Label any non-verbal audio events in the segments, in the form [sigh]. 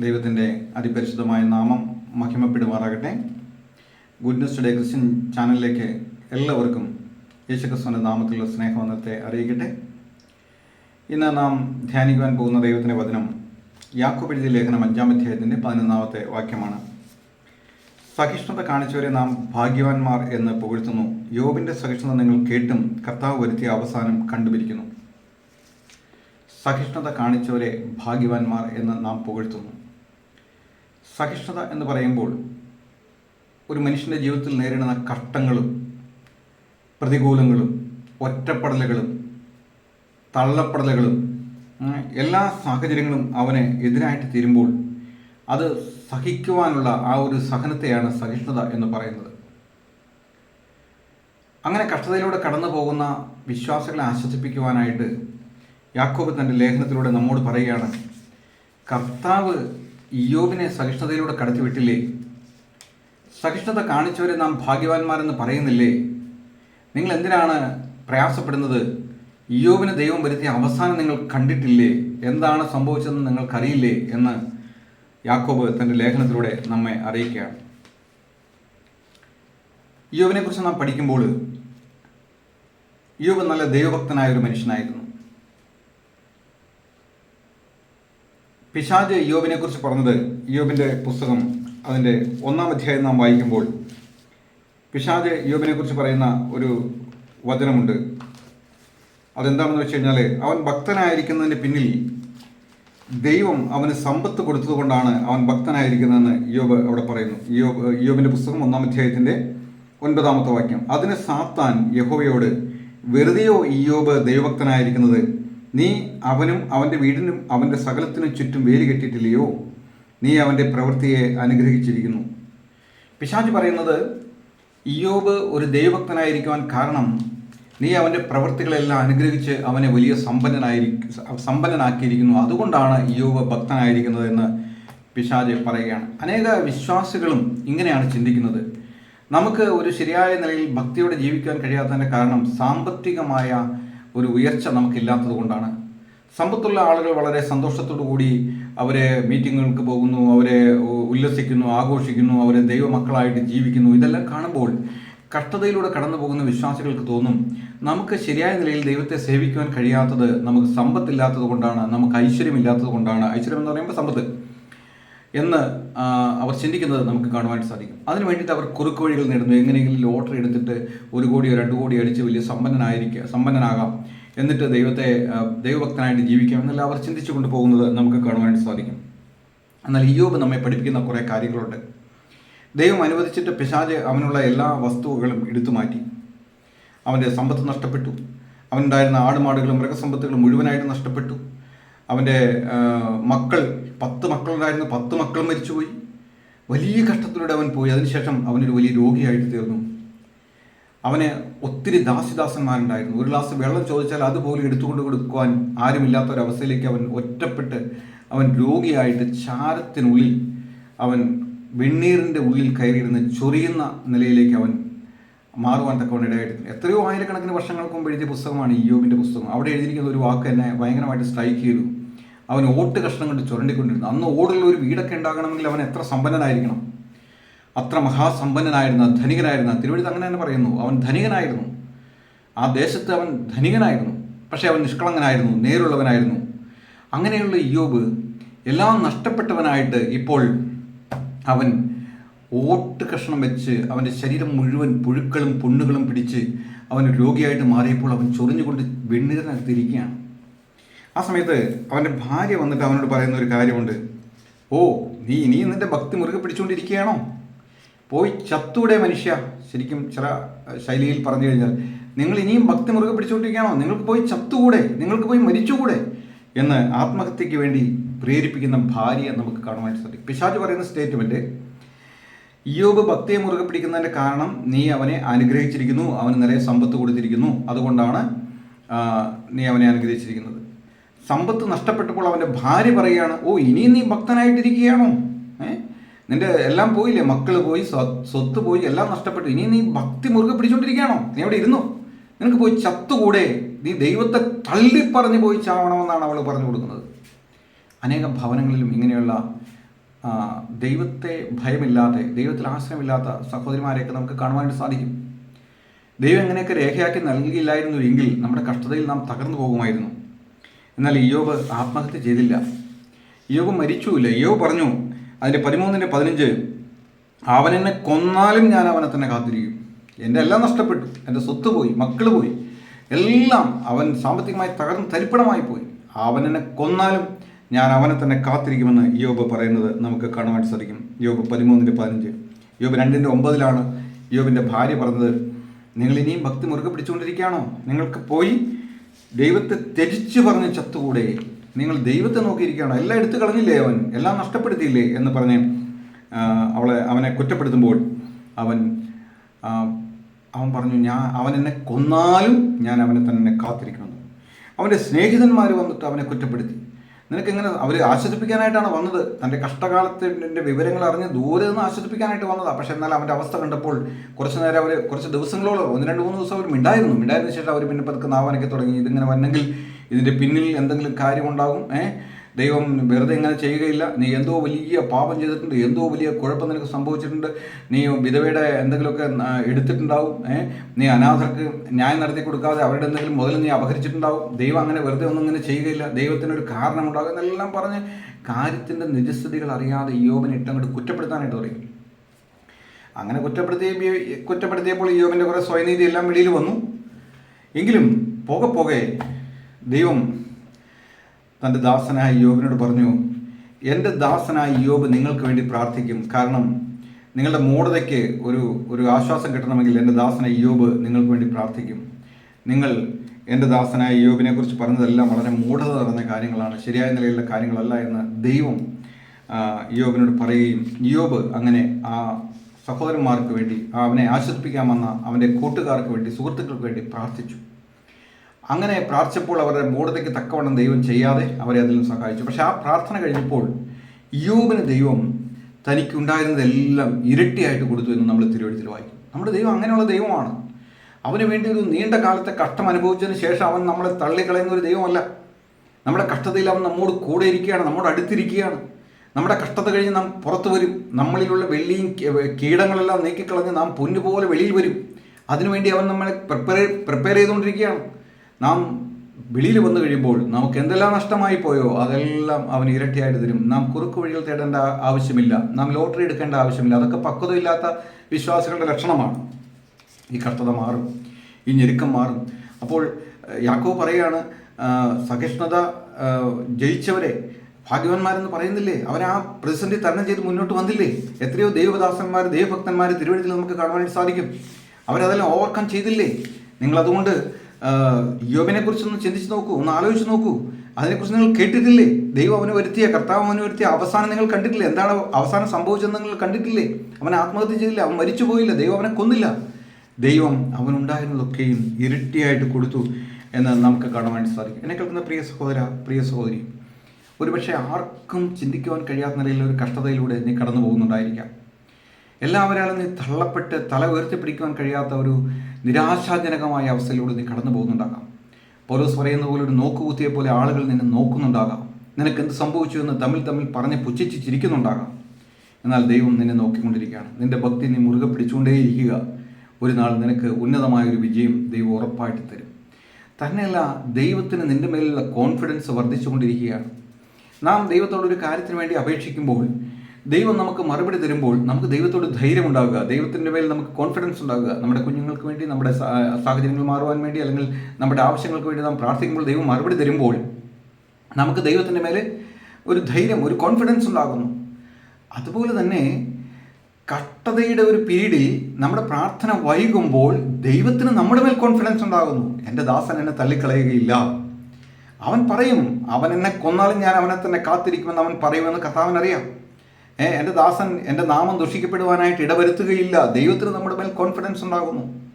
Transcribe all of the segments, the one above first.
ദൈവത്തിന്റെ അതിപരിശുദ്ധമായ നാമം മഹിമപ്പെടുമാറാകട്ടെ. ഗുഡ് ന്യൂസ് ടുഡേ ക്രിസ്ത്യൻ ചാനലിലേക്ക് എല്ലാവർക്കും യേശുക്രിസ്തുവിന്റെ നാമത്തിലുള്ള സ്നേഹവന്ദനത്തെ അറിയിക്കട്ടെ. ഇന്ന് നാം ധ്യാനിക്കുവാൻ പോകുന്ന ദൈവത്തിന്റെ വചനം യാക്കോബ് എഴുതിയ ലേഖനം അഞ്ചാം അധ്യായത്തിന്റെ പതിനൊന്നാമത്തെ വാക്യമാണ്. സഹിഷ്ണുത കാണിച്ചവരെ നാം ഭാഗ്യവാന്മാർ എന്ന് പുകഴ്ത്തുന്നു. യോബിന്റെ സഹിഷ്ണുത നിങ്ങൾ കേട്ടും കർത്താവ് വരുത്തിയ അവസാനം കണ്ടുപിടിക്കുന്നു സഹിഷ്ണുത കാണിച്ചവരെ ഭാഗ്യവാന്മാർ എന്ന് നാം പുകഴ്ത്തുന്നു. സഹിഷ്ണുത എന്ന് പറയുമ്പോൾ ഒരു മനുഷ്യന്റെ ജീവിതത്തിൽ നേരിടുന്ന കഷ്ടങ്ങളും പ്രതികൂലങ്ങളും ഒറ്റപ്പെടലുകളും തള്ളപ്പെടലുകളും എല്ലാ സാഹചര്യങ്ങളും അവന് എതിരായിട്ട് തീരുമ്പോൾ അത് സഹിക്കുവാനുള്ള ആ ഒരു സഹനത്തെയാണ് സഹിഷ്ണുത എന്ന് പറയുന്നത്. അങ്ങനെ കഷ്ടതയിലൂടെ കടന്നു പോകുന്ന വിശ്വാസികളെ ആശ്വസിപ്പിക്കുവാനായിട്ട് യാക്കോബ് തന്റെ ലേഖനത്തിലൂടെ നമ്മോട് പറയുകയാണ് കർത്താവ് ഇയോബിനെ സഹിഷ്ണുതയിലൂടെ കടത്തിവിട്ടില്ലേ സഹിഷ്ണുത കാണിച്ചവരെ നാം ഭാഗ്യവാന്മാരെന്ന് പറയുന്നില്ലേ? നിങ്ങൾ എന്തിനാണ് പ്രയാസപ്പെടുന്നത്? ഇയോബിന് ദൈവം വരുത്തിയ അവസാനം നിങ്ങൾ കണ്ടിട്ടില്ലേ? എന്താണ് സംഭവിച്ചതെന്ന് നിങ്ങൾക്കറിയില്ലേ? എന്ന് യാക്കോബ് തന്റെ ലേഖനത്തിലൂടെ നമ്മെ അറിയിക്കുകയാണ്. യോബിനെ കുറിച്ച് നാം പഠിക്കുമ്പോൾ യോബ് നല്ല ദൈവഭക്തനായ ഒരു മനുഷ്യനായിരുന്നു. പിശാജ് യോബിനെ കുറിച്ച് പറഞ്ഞത് യോബിന്റെ പുസ്തകം അതിന്റെ ഒന്നാം അധ്യായം നാം വായിക്കുമ്പോൾ പിശാജ് യോബിനെ കുറിച്ച് പറയുന്ന ഒരു വചനമുണ്ട്. അതെന്താണെന്ന് വെച്ച് കഴിഞ്ഞാൽ അവൻ ഭക്തനായിരിക്കുന്നതിന് പിന്നിൽ ദൈവം അവന് സമ്പത്ത് കൊടുത്തതുകൊണ്ടാണ് അവൻ ഭക്തനായിരിക്കുന്നതെന്ന് യോബ് അവിടെ പറയുന്നു. യോബ് യോബിന്റെ പുസ്തകം ഒന്നാം അധ്യായത്തിന്റെ ഒൻപതാമത്തെ വാക്യം. അതിന് സാത്താൻ യഹോവയോട് വെറുതെയോ ഈ യോബ് ദൈവഭക്തനായിരിക്കുന്നത്? നീ അവനും അവന്റെ വീടിനും അവന്റെ സകലത്തിനും ചുറ്റും വേര് കെട്ടിയിട്ടില്ലയോ? നീ അവന്റെ പ്രവൃത്തിയെ അനുഗ്രഹിച്ചിരിക്കുന്നു. പിശാജ് പറയുന്നത് ഇയോബ് ഒരു ദൈവഭക്തനായിരിക്കുവാൻ കാരണം നീ അവന്റെ പ്രവൃത്തികളെല്ലാം അനുഗ്രഹിച്ച് അവനെ വലിയ സമ്പന്നനായി സമ്പന്നനാക്കിയിരിക്കുന്നു. അതുകൊണ്ടാണ് ഇയോബ് ഭക്തനായിരിക്കുന്നത് എന്ന് പിശാജ് പറയുകയാണ്. അനേക വിശ്വാസികളും ഇങ്ങനെയാണ് ചിന്തിക്കുന്നത്. നമുക്ക് ഒരു ശരിയായ നിലയിൽ ഭക്തിയോടെ ജീവിക്കാൻ കഴിയാത്തതിന്റെ കാരണം സാമ്പത്തികമായ ഒരു ഉയർച്ച നമുക്കില്ലാത്തത് കൊണ്ടാണ്. സമ്പത്തുള്ള ആളുകൾ വളരെ കൂടി അവരെ മീറ്റിങ്ങുകൾക്ക് പോകുന്നു അവരെ ഉല്ലസിക്കുന്നു ആഘോഷിക്കുന്നു അവരെ ദൈവമക്കളായിട്ട് ജീവിക്കുന്നു. ഇതെല്ലാം കാണുമ്പോൾ കഷ്ടതയിലൂടെ കടന്നു പോകുന്ന വിശ്വാസികൾക്ക് തോന്നും നമുക്ക് ശരിയായ നിലയിൽ ദൈവത്തെ സേവിക്കുവാൻ കഴിയാത്തത് നമുക്ക് സമ്പത്തില്ലാത്തത് കൊണ്ടാണ് നമുക്ക് ഐശ്വര്യമില്ലാത്തത് കൊണ്ടാണ്. ഐശ്വര്യം എന്ന് പറയുമ്പോൾ സമ്പത്ത്. എന്ന് അവർ ചിന്തിക്കുന്നത് നമുക്ക് കാണുവാൻ സാധിക്കും. അതിന് വേണ്ടിയിട്ട് അവർ കുറുക്ക് വഴികൾ നേടുന്നു. എങ്ങനെയെങ്കിലും ലോട്ടറി എടുത്തിട്ട് ഒരു കോടിയോ രണ്ട് കോടിയോ അടിച്ച് വലിയ സമ്പന്നനായിരിക്കുക സമ്പന്നനാകാം. എന്നിട്ട് ദൈവത്തെ ദൈവഭക്തനായിട്ട് ജീവിക്കാം എന്നെല്ലാം അവർ ചിന്തിച്ചു കൊണ്ട് പോകുന്നത് നമുക്ക് കാണുവാനായിട്ട് സാധിക്കും. എന്നാൽ യോബ് നമ്മെ പഠിപ്പിക്കുന്ന കുറേ കാര്യങ്ങളുണ്ട്. ദൈവം അനുവദിച്ചിട്ട് പിശാജ് അവനുള്ള എല്ലാ വസ്തുവകളും എടുത്തു മാറ്റി. അവന്റെ സമ്പത്ത് നഷ്ടപ്പെട്ടു. അവനുണ്ടായിരുന്ന ആടുമാടുകളും മൃഗസമ്പത്തുകളും മുഴുവനായിട്ട് നഷ്ടപ്പെട്ടു. അവന്റെ മക്കൾ പത്ത് മക്കളുണ്ടായിരുന്നു. പത്ത് മക്കളും മരിച്ചുപോയി. വലിയ കഷ്ടത്തിലൂടെ അവൻ പോയി. അതിനുശേഷം അവനൊരു വലിയ രോഗിയായിട്ട് തീർന്നു. അവന് ഒത്തിരി ദാസിദാസന്മാരുണ്ടായിരുന്നു. ഒരു ഗ്ലാസ് വെള്ളം ചോദിച്ചാൽ അതുപോലും എടുത്തുകൊണ്ട് കൊടുക്കുവാൻ ആരുമില്ലാത്ത ഒരു അവസ്ഥയിലേക്ക് അവൻ ഒറ്റപ്പെട്ട് അവൻ രോഗിയായിട്ട് ചാരത്തിനുള്ളിൽ അവൻ വെണ്ണീറിന്റെ ഉള്ളിൽ കയറിയിരുന്ന് ചൊറിയുന്ന നിലയിലേക്ക് അവൻ മാറുവാൻ തക്കവണ്ണം എത്രയോ ആയിരക്കണക്കിന് വർഷങ്ങൾക്ക് എഴുതിയ പുസ്തകമാണ് ഈ പുസ്തകം. അവിടെ എഴുതിയിരിക്കുന്ന ഒരു വാക്ക് എന്നെ ഭയങ്കരമായിട്ട് സ്ട്രൈക്ക് ചെയ്തു. അവൻ ഓട്ട് കഷ്ണം കൊണ്ട് ചുരണ്ടിക്കൊണ്ടിരുന്നു. അന്ന് ഓടുള്ള ഒരു വീടൊക്കെ ഉണ്ടാകണമെങ്കിൽ അവൻ എത്ര സമ്പന്നനായിരിക്കണം? അത്ര മഹാസമ്പന്നനായിരുന്ന ധനികനായിരുന്ന തിരുവഴുത്ത് അങ്ങനെ തന്നെ പറയുന്നു. അവൻ ധനികനായിരുന്നു. ആ ദേശത്ത് അവൻ ധനികനായിരുന്നു. പക്ഷേ അവൻ നിഷ്കളങ്കനായിരുന്നു നേരുള്ളവനായിരുന്നു. അങ്ങനെയുള്ള യോബ് എല്ലാം നഷ്ടപ്പെട്ടവനായിട്ട് ഇപ്പോൾ അവൻ ഓട്ട് കഷ്ണം വെച്ച് അവന്റെ ശരീരം മുഴുവൻ പുഴുക്കളും പുണ്ണുകളും പിടിച്ച് അവൻ രോഗിയായിട്ട് മാറിയപ്പോൾ അവൻ ചൊറിഞ്ഞുകൊണ്ട് വെണ്ണീരിനകത്തിരിക്കുകയാണ് ആ സമയത്ത് അവന്റെ ഭാര്യ വന്നിട്ട് അവനോട് പറയുന്ന ഒരു കാര്യമുണ്ട്. ഓ നീ ഇനി നിന്റെ ഭക്തി മുറുകെ പിടിച്ചുകൊണ്ടിരിക്കുകയാണോ പോയി ചത്തൂടെ മനുഷ്യ. ശരിക്കും ചില ശൈലിയിൽ പറഞ്ഞു കഴിഞ്ഞാൽ നിങ്ങൾ ഇനിയും ഭക്തി മുറുകെ പിടിച്ചുകൊണ്ടിരിക്കുകയാണോ നിങ്ങൾക്ക് പോയി ചത്തുകൂടെ? നിങ്ങൾക്ക് പോയി മരിച്ചുകൂടെ? എന്ന് ആത്മഹത്യയ്ക്ക് വേണ്ടി പ്രേരിപ്പിക്കുന്ന ഭാര്യയെ നമുക്ക് കാണുവാൻ സാധിക്കും. പിശാജ് പറയുന്ന സ്റ്റേറ്റ്മെന്റ് ഇയോബ് ഭക്തിയെ മുറുകെ പിടിക്കുന്നതിന്റെ കാരണം നീ അവനെ അനുഗ്രഹിച്ചിരിക്കുന്നു അവന് നിറയെ സമ്പത്ത് കൊടുത്തിരിക്കുന്നു. അതുകൊണ്ടാണ് നീ അവനെ അനുഗ്രഹിച്ചിരിക്കുന്നത്. സമ്പത്ത് നഷ്ടപ്പെട്ടപ്പോൾ അവന്റെ ഭാര്യ പറയുകയാണ് ഓ ഇനിയും നീ ഭക്തനായിട്ടിരിക്കുകയാണോ? ഏ? നിന്റെ എല്ലാം പോയില്ലേ? മക്കൾ പോയി സ്വ- സ്വത്ത് പോയി എല്ലാം നഷ്ടപ്പെട്ടു. ഇനി നീ ഭക്തി മുറുകെ പിടിച്ചോണ്ടിരിക്കുകയാണോ? നീ അവിടെ ഇരുന്നു? നിനക്ക് പോയി ചത്തുകൂടെ? നീ ദൈവത്തെ തള്ളി പറഞ്ഞു പോയി ചാവണമെന്നാണ് അവൾ പറഞ്ഞു കൊടുക്കുന്നത്. അനേകം ഭവനങ്ങളിലും ഇങ്ങനെയുള്ള ദൈവത്തെ ഭയമില്ലാതെ ദൈവത്തിൽ ആശ്രയമില്ലാത്ത സഹോദരിമാരെയൊക്കെ നമുക്ക് കാണുവാനായിട്ട് സാധിക്കും. ദൈവം എങ്ങനെയൊക്കെ രേഖയാക്കി നൽകിയില്ലായിരുന്നു എങ്കിൽ നമ്മുടെ കഷ്ടതയിൽ നാം തകർന്നു പോകുമായിരുന്നു. എന്നാൽ ഇയോബ് ആത്മഹത്യ ചെയ്തില്ല. ഇയോബ് മരിച്ചുമില്ല ഇയോബ് പറഞ്ഞു അതിന്റെ പതിമൂന്നിന്റെ പതിനഞ്ച് അവൻ എന്നെ കൊന്നാലും ഞാൻ അവനെ തന്നെ കാത്തിരിക്കും. എന്റെ എല്ലാം നഷ്ടപ്പെട്ടു. എന്റെ സ്വത്ത് പോയി മക്കൾ പോയി. എല്ലാം അവൻ സാമ്പത്തികമായി തകർന്ന് തരിപ്പണമായി പോയി. അവൻ എന്നെ കൊന്നാലും ഞാൻ അവനെ തന്നെ കാത്തിരിക്കുമെന്ന് യോബ് പറയുന്നത് നമുക്ക് കാണുവാൻ സാധിക്കും. യോബ് പതിമൂന്നിന്റെ പതിനഞ്ച്. യോബ് രണ്ടിന്റെ ഒമ്പതിലാണ് യോബിന്റെ ഭാര്യ പറഞ്ഞത് നിങ്ങൾ ഇനിയും ഭക്തി മുറുകെ പിടിച്ചുകൊണ്ടിരിക്കുകയാണോ? നിങ്ങൾക്ക് പോയി ദൈവത്തെ ത്യജിച്ച് പറഞ്ഞ് ചത്തുകൂടെ? നിങ്ങൾ ദൈവത്തെ നോക്കിയിരിക്കുകയാണ്. എല്ലാം എടുത്തു കളഞ്ഞില്ലേ അവൻ? എല്ലാം നഷ്ടപ്പെടുത്തിയില്ലേ എന്ന് പറഞ്ഞ് അവളെ അവനെ കുറ്റപ്പെടുത്തുമ്പോൾ അവൻ അവൻ പറഞ്ഞു ഞാൻ അവൻ എന്നെ കൊന്നാലും ഞാൻ അവനെ തന്നെ കാത്തിരിക്കുന്നു അവന്റെ സ്നേഹിതന്മാർ വന്നിട്ട് അവനെ കുറ്റപ്പെടുത്തി. നിനക്കെങ്ങനെ അവർ ആശ്വസിപ്പിക്കാനായിട്ടാണ് വന്നത്? തന്റെ കഷ്ടകാലത്തിന്റെ വിവരങ്ങൾ അറിഞ്ഞ് ദൂരെ നിന്ന് ആശ്വസിപ്പിക്കാനായിട്ട് വന്നതാണ് പക്ഷെ എന്നാൽ അവന്റെ അവസ്ഥ കണ്ടപ്പോൾ കുറച്ച് നേരം അവർ കുറച്ച് ദിവസങ്ങളോളം ഒന്ന് രണ്ട് മൂന്ന് ദിവസം അവർ മിണ്ടായിരുന്നു. മിണ്ടായിരുന്ന ശേഷം അവർ പിന്നെ പതുക്കെ നാവാനൊക്കെ തുടങ്ങി. ഇതിങ്ങനെ വന്നെങ്കിൽ ഇതിന്റെ പിന്നിൽ എന്തെങ്കിലും കാര്യമുണ്ടാകും ഏഹ് ദൈവം വെറുതെ ഇങ്ങനെ ചെയ്യുകയില്ല. നീ എന്തോ വലിയ പാപം ചെയ്തിട്ടുണ്ട് എന്തോ വലിയ കുഴപ്പം നിനക്ക് സംഭവിച്ചിട്ടുണ്ട്. നീ വിധവയുടെ എന്തെങ്കിലുമൊക്കെ എടുത്തിട്ടുണ്ടാവും നീ അനാഥർക്ക് ന്യായം നടത്തി കൊടുക്കാതെ അവരുടെ എന്തെങ്കിലും മുതൽ നീ അപഹരിച്ചിട്ടുണ്ടാവും. ദൈവം അങ്ങനെ വെറുതെ ഒന്നും ഇങ്ങനെ ചെയ്യുകയില്ല. ദൈവത്തിനൊരു കാരണമുണ്ടാകും എന്നെല്ലാം പറഞ്ഞ് കാര്യത്തിന്റെ നിജസ്ഥിതികൾ അറിയാതെ യോബിനെ ഇട്ടങ്ങോട്ട് കുറ്റപ്പെടുത്താനായിട്ട് തുടങ്ങി. അങ്ങനെ കുറ്റപ്പെടുത്തിയ കുറ്റപ്പെടുത്തിയപ്പോൾ യോബിന്റെ കുറേ സ്വയനീതി എല്ലാം വെളിയിൽ വന്നു. എങ്കിലും പോകെ പോകെ ദൈവം തന്റെ ദാസനായ യോബിനോട് പറഞ്ഞു എന്റെ ദാസനായ യോബ് നിങ്ങൾക്ക് വേണ്ടി പ്രാർത്ഥിക്കും. കാരണം നിങ്ങളുടെ മൂടതയ്ക്ക് ഒരു ഒരു ആശ്വാസം കിട്ടണമെങ്കിൽ എന്റെ ദാസനായ യോബ് നിങ്ങൾക്ക് വേണ്ടി പ്രാർത്ഥിക്കും. നിങ്ങൾ എന്റെ ദാസനായ യോബിനെ കുറിച്ച് പറഞ്ഞതെല്ലാം വളരെ മൂഢത നിറഞ്ഞ കാര്യങ്ങളാണ്. ശരിയായ നിലയിലുള്ള കാര്യങ്ങളല്ല എന്ന് ദൈവം യോബിനോട് പറയുകയും യോബ് അങ്ങനെ ആ സഹോദരന്മാർക്ക് വേണ്ടി അവനെ ആശ്വസിപ്പിക്കാമെന്ന അവന്റെ കൂട്ടുകാർക്ക് വേണ്ടി സുഹൃത്തുക്കൾക്ക് വേണ്ടി പ്രാർത്ഥിച്ചു. അങ്ങനെ പ്രാർത്ഥിച്ചപ്പോൾ അവരുടെ മൂഢതയ്ക്ക് തക്കവണ്ണം ദൈവം ചെയ്യാതെ അവരെ അതിൽ നിന്ന് സഹായിച്ചു. പക്ഷെ ആ പ്രാർത്ഥന കഴിഞ്ഞപ്പോൾ യോബിന് ദൈവം തനിക്കുണ്ടായിരുന്നതെല്ലാം ഇരട്ടിയായിട്ട് കൊടുത്തു എന്ന് നമ്മൾ തിരുവഴുത്തിൽ വായിക്കും. നമ്മുടെ ദൈവം അങ്ങനെയുള്ള ദൈവമാണ്. അവന് വേണ്ടി ഒരു നീണ്ട കാലത്തെ കഷ്ടം അനുഭവിച്ചതിന് ശേഷം അവൻ നമ്മളെ തള്ളിക്കളയുന്ന ഒരു ദൈവമല്ല. നമ്മുടെ കഷ്ടതയിൽ അവൻ നമ്മോട് കൂടെ ഇരിക്കുകയാണ് നമ്മോട് അടുത്തിരിക്കുകയാണ്. നമ്മുടെ കഷ്ടത കഴിഞ്ഞ് നാം പുറത്തു വരും. നമ്മളിലുള്ള വെള്ളിയും കീടങ്ങളെല്ലാം നീക്കിക്കളഞ്ഞ് നാം പൊന്നുപോലെ വെളിയിൽ വരും. അതിനുവേണ്ടി അവൻ നമ്മളെ പ്രിപ്പയർ പ്രിപ്പയർ ചെയ്തുകൊണ്ടിരിക്കുകയാണ്. നാം വെളിയിൽ വന്നു കഴിയുമ്പോൾ നമുക്ക് എന്തെല്ലാം നഷ്ടമായി പോയോ അതെല്ലാം അവൻ ഇരട്ടിയായിട്ട് തരും. നാം കുറുക്ക് വഴികൾ തേടേണ്ട ആവശ്യമില്ല. നാം ലോട്ടറി എടുക്കേണ്ട ആവശ്യമില്ല. അതൊക്കെ പക്വതയില്ലാത്ത വിശ്വാസികളുടെ ലക്ഷണമാണ്. ഈ കഷ്ടത മാറും. ഈ ഞെരുക്കം മാറും. അപ്പോൾ യാക്കോ ആ, സഹിഷ്ണുത ജയിച്ചവരെ ഭാഗ്യവാന്മാരെന്ന് പറയുന്നില്ലേ? അവർ ആ പ്രതിസന്ധി തരണം ചെയ്ത് മുന്നോട്ട് വന്നില്ലേ? എത്രയോ ദൈവദാസന്മാർ ദൈവഭക്തന്മാർ തിരുവഴുത്തിൽ നമുക്ക് കാണുവാനായിട്ട് സാധിക്കും. അവരതെല്ലാം ഓവർകം ചെയ്തില്ലേ? നിങ്ങൾ അതുകൊണ്ട് യോബിനെ കുറിച്ചൊന്ന് ചിന്തിച്ച് നോക്കൂ ഒന്ന് ആലോചിച്ച് നോക്കൂ. അതിനെക്കുറിച്ച് നിങ്ങൾ കേട്ടിട്ടില്ലേ? ദൈവം അവന് വരുത്തിയ കർത്താവ് അവന് വരുത്തിയ അവസാനം നിങ്ങൾ കണ്ടിട്ടില്ലേ? എന്താണ് അവസാനം സംഭവിച്ചതെന്ന് നിങ്ങൾ കണ്ടിട്ടില്ലേ? അവൻ ആത്മഹത്യ ചെയ്തില്ല അവൻ മരിച്ചു പോയില്ല ദൈവം അവനെ കൊന്നില്ല. ദൈവം അവനുണ്ടായിരുന്നതൊക്കെയും ഇരട്ടിയായിട്ട് കൊടുത്തു എന്ന് നമുക്ക് കാണാൻ വേണ്ടി സാധിക്കും. എന്നെ കേൾക്കുന്ന പ്രിയ സഹോദര പ്രിയ സഹോദരി ഒരുപക്ഷെ ആർക്കും ചിന്തിക്കുവാൻ കഴിയാത്ത നിലയിൽ ഒരു കഷ്ടതയിലൂടെ നീ കടന്നു പോകുന്നുണ്ടായിരിക്കാം എല്ലാവരാലും നീ തള്ളപ്പെട്ട് തല ഉയർത്തിപ്പിടിക്കുവാൻ കഴിയാത്ത ഒരു നിരാശാജനകമായ അവസ്ഥയിലൂടെ നീ കടന്നു പോകുന്നുണ്ടാകാം. പോലീസ് പറയുന്ന പോലെ ഒരു നോക്കുകുത്തിയെ പോലെ ആളുകൾ നിന്നെ നോക്കുന്നുണ്ടാകാം. നിനക്ക് എന്ത് സംഭവിച്ചു എന്ന് തമ്മിൽ തമ്മിൽ പറഞ്ഞ് പുച്ഛിച്ച് ചിരിക്കുന്നുണ്ടാകാം എന്നാൽ ദൈവം നിന്നെ നോക്കിക്കൊണ്ടിരിക്കുകയാണ്. നിന്റെ ഭക്തി നീ മുറുകെ പിടിച്ചുകൊണ്ടേയിരിക്കുക. ഒരു നാൾ നിനക്ക് ഉന്നതമായ ഒരു വിജയം ദൈവം ഉറപ്പായിട്ട് തരും. തന്നെയല്ല ദൈവത്തിന് നിന്റെ മേലുള്ള കോൺഫിഡൻസ് വർദ്ധിച്ചുകൊണ്ടിരിക്കുകയാണ്. നാം ദൈവത്തോടൊരു കാര്യത്തിന് വേണ്ടി അപേക്ഷിക്കുമ്പോൾ ദൈവം നമുക്ക് മറുപടി തരുമ്പോൾ നമുക്ക് ദൈവത്തോട് ധൈര്യം ഉണ്ടാവുക ദൈവത്തിന്റെ മേൽ നമുക്ക് കോൺഫിഡൻസ് ഉണ്ടാവുക. നമ്മുടെ കുഞ്ഞുങ്ങൾക്ക് വേണ്ടി നമ്മുടെ സാഹചര്യങ്ങൾ മാറുവാൻ വേണ്ടി അല്ലെങ്കിൽ നമ്മുടെ ആവശ്യങ്ങൾക്ക് വേണ്ടി നാം പ്രാർത്ഥിക്കുമ്പോൾ ദൈവം മറുപടി തരുമ്പോൾ നമുക്ക് ദൈവത്തിന്റെ മേലെ ഒരു ധൈര്യം ഒരു കോൺഫിഡൻസ് ഉണ്ടാകുന്നു. അതുപോലെ തന്നെ കട്ടതയുടെ ഒരു പീരീഡിൽ നമ്മുടെ പ്രാർത്ഥന വൈകുമ്പോൾ ദൈവത്തിന് നമ്മുടെ മേൽ കോൺഫിഡൻസ് ഉണ്ടാകുന്നു. എന്റെ ദാസൻ എന്നെ തള്ളിക്കളയുകയില്ല. അവൻ പറയും അവൻ എന്നെ കൊന്നാലും ഞാൻ അവനെ തന്നെ കാത്തിരിക്കുമെന്ന് അവൻ പറയുമെന്ന് ഏ എന്റെ ദാസൻ എന്റെ നാമം ദുഷിക്കപ്പെടുവാനായിട്ട് ഇടവരുത്തുകയില്ല. ദൈവത്തിന് നമ്മുടെ മേൽ കോൺഫിഡൻസ് ഉണ്ടാകുന്നു.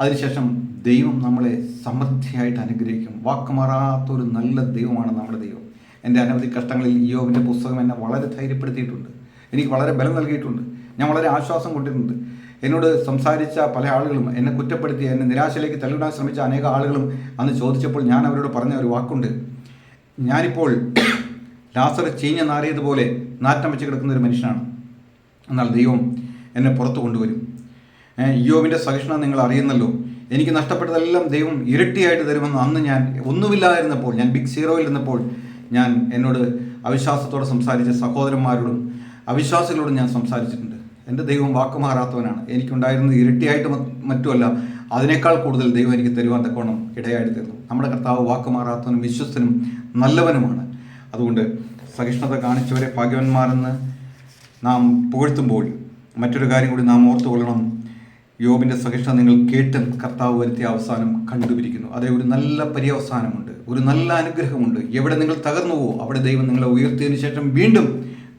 അതിനുശേഷം ദൈവം നമ്മളെ സമൃദ്ധിയായിട്ട് അനുഗ്രഹിക്കും. വാക്കുമാറാത്തൊരു നല്ല ദൈവമാണ് നമ്മുടെ ദൈവം. എന്റെ അനവധി കഷ്ടങ്ങളിൽ യോവിന്റെ പുസ്തകം എന്നെ വളരെ ധൈര്യപ്പെടുത്തിയിട്ടുണ്ട്. എനിക്ക് വളരെ ബലം നൽകിയിട്ടുണ്ട്. ഞാൻ വളരെ ആശ്വാസം കൊണ്ടിട്ടുണ്ട് എന്നോട് സംസാരിച്ച പല ആളുകളും എന്നെ കുറ്റപ്പെടുത്തി എന്നെ നിരാശയിലേക്ക് തള്ളിവിടാൻ ശ്രമിച്ച അനേക ആളുകളും അന്ന് ചോദിച്ചപ്പോൾ ഞാൻ അവരോട് പറഞ്ഞ ഒരു വാക്കുണ്ട്. ഞാനിപ്പോൾ [clears throat] ലാസർ ചീഞ്ഞ നാറിയതുപോലെ നാറ്റം വെച്ച് കിടക്കുന്ന ഒരു മനുഷ്യനാണ്. എന്നാൽ ദൈവം എന്നെ പുറത്തു കൊണ്ടുവരും. യോവിന്റെ സഹിഷ്ണുത നിങ്ങൾ അറിയുന്നല്ലോ. എനിക്ക് നഷ്ടപ്പെട്ടതെല്ലാം ദൈവം ഇരട്ടിയായിട്ട് തരുമെന്ന് അന്ന് ഞാൻ ഒന്നുമില്ലായിരുന്നപ്പോൾ ഞാൻ ബിഗ് സീറോയിൽ ഇരുന്നപ്പോൾ ഞാൻ എന്നോട് അവിശ്വാസത്തോടെ സംസാരിച്ച സഹോദരന്മാരോടും അവിശ്വാസികളോടും ഞാൻ സംസാരിച്ചിട്ടുണ്ട്. എന്റെ ദൈവം വാക്കുമാറാത്തവനാണ്. എനിക്കുണ്ടായിരുന്നത് ഇരട്ടിയായിട്ട് മറ്റുമല്ല. അതിനേക്കാൾ കൂടുതൽ ദൈവം എനിക്ക് തരുവാൻ തക്കോണം ഇടയായിട്ട് തരുന്നു നമ്മുടെ കർത്താവ് വാക്കുമാറാത്തവനും വിശ്വസ്തനും നല്ലവനുമാണ്. അതുകൊണ്ട് സഹിഷ്ണുത കാണിച്ചവരെ ഭാഗ്യവന്മാരെന്ന് നാം പുകഴ്ത്തുമ്പോൾ മറ്റൊരു കാര്യം കൂടി നാം ഓർത്തുകൊള്ളണം. യോബിന്റെ സഹിഷ്ണുത നിങ്ങൾ കേട്ടും കർത്താവ് വരുത്തിയ അവസാനം കണ്ടുപിരിക്കുന്നു അതേ ഒരു നല്ല പര്യവസാനമുണ്ട്. ഒരു നല്ല അനുഗ്രഹമുണ്ട്. എവിടെ നിങ്ങൾ തകർന്നു പോവോ അവിടെ ദൈവം നിങ്ങളെ ഉയർത്തിയതിനു ശേഷം വീണ്ടും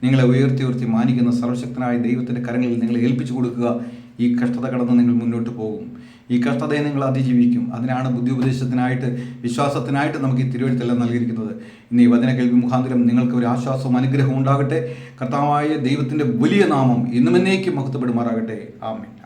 നിങ്ങളെ ഉയർത്തി ഉയർത്തി മാനിക്കുന്ന സർവശക്തനായ ദൈവത്തിന്റെ കരങ്ങളിൽ നിങ്ങളെ ഏൽപ്പിച്ചു കൊടുക്കുക. ഈ കഷ്ടത കടന്ന് നിങ്ങൾ മുന്നോട്ട് പോകും. ഈ കഷ്ടതയെ നിങ്ങൾ അതിജീവിക്കും. അതിനാണ് ബുദ്ധി ഉപദേശത്തിനായിട്ട് വിശ്വാസത്തിനായിട്ട് നമുക്ക് ഈ തിരുവഴുത്തെല്ലാം നൽകിയിരിക്കുന്നത്. ഇന്ന് ഈ വചന കേൾവി മുഖാന്തരം നിങ്ങൾക്ക് ഒരു ആശ്വാസവും അനുഗ്രഹവും ഉണ്ടാകട്ടെ. കർത്താവായ ദൈവത്തിന്റെ വലിയ നാമം ഇന്നുമെന്നേക്കും മഹത്വപ്പെടുമാറാകട്ടെ. ആമേ